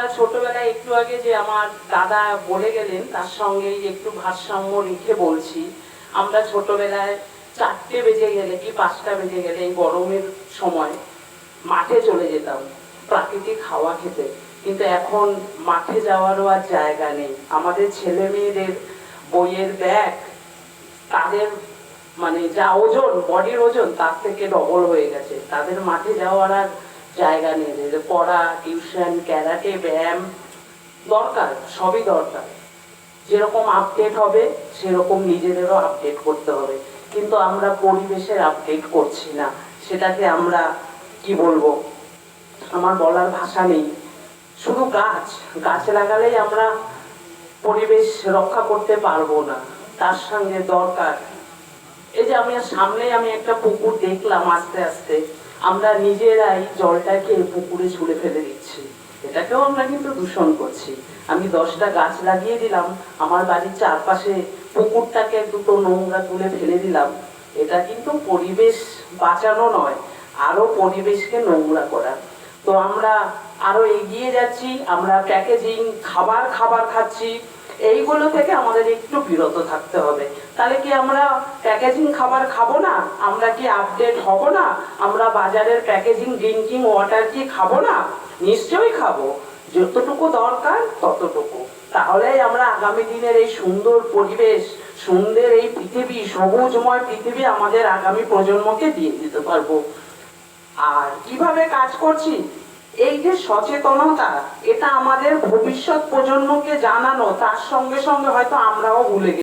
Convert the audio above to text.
আমরা ছোটবেলায় একটু আগে যে আমার দাদা বলে গেলেন, তার সঙ্গে একটু ভারসাম্য রেখে বলছি, আমরা ছোটবেলায় চারটে বেজে গেলে কি পাঁচটা বেজে গেলে এই গরমের সময় মাঠে চলে যেতাম, প্রাকৃতিক হাওয়া খেতে। কিন্তু এখন মাঠে যাওয়ারও আর জায়গা নেই। আমাদের ছেলে মেয়েদের বইয়ের ব্যাগ, তাদের মানে যা ওজন, বডির ওজন, তার থেকে ডবল হয়ে গেছে। তাদের মাঠে যাওয়ার আর জায়গা নেই। যে পড়া টিউশন ক্যারাটে ব্যায়াম, দরকার, সবই দরকার। যেরকম আপডেট হবে, সেরকম নিজেদেরও আপডেট করতে হবে। কিন্তু আমরা পরিবেশের আপডেট করছি না। সেটাকে আমরা কি বলব? আমার বলার ভাষা নেই। শুধু গাছ। গাছ লাগালেই আমরা পরিবেশ রক্ষা করতে পারব না। তার সঙ্গে দরকার। এই যে আমি সামনে আমি একটা পুকুর দেখলাম আস্তে আস্তে। আমরা নিজেরাই জলটাকে পুকুরে ছুঁড়ে ফেলে দিচ্ছি। এটাকেও আমরা কিন্তু দূষণ করছি। আমি দশটা গাছ লাগিয়ে দিলাম, আমার বাড়ির চারপাশে পুকুরটাকে দুটো নোংরা তুলে ফেলে দিলাম। এটা কিন্তু পরিবেশ বাঁচানো নয় আরও পরিবেশকে নোংরা করা। তো আমরা আরও এগিয়ে যাচ্ছি, আমরা প্যাকেজিং, খাবার খাবার খাচ্ছি। এইগুলো থেকে আমাদের একটু বিরত থাকতে হবে। তাহলে কি আমরা প্যাকেজিং খাবার খাব না? আমরা কি আপডেট হব না? আমরা বাজারের প্যাকেজিং ড্রিঙ্কিং ওয়াটার কি খাব না? নিশ্চয়ই খাব। যতটুকু দরকার ততটুকু। তাহলেই আমরা আগামী দিনের এই সুন্দর পরিবেশ, সুন্দর এই পৃথিবী, সবুজময় পৃথিবী আমাদের আগামী প্রজন্মকে দিয়ে দিতে পারব। আর কীভাবে কাজ করছি? এই যে সচেতনতা এটা আমাদের ভবিষ্যৎ প্রজন্মকে জানানো তার সঙ্গে সঙ্গে হয়তো আমরাও ভুলে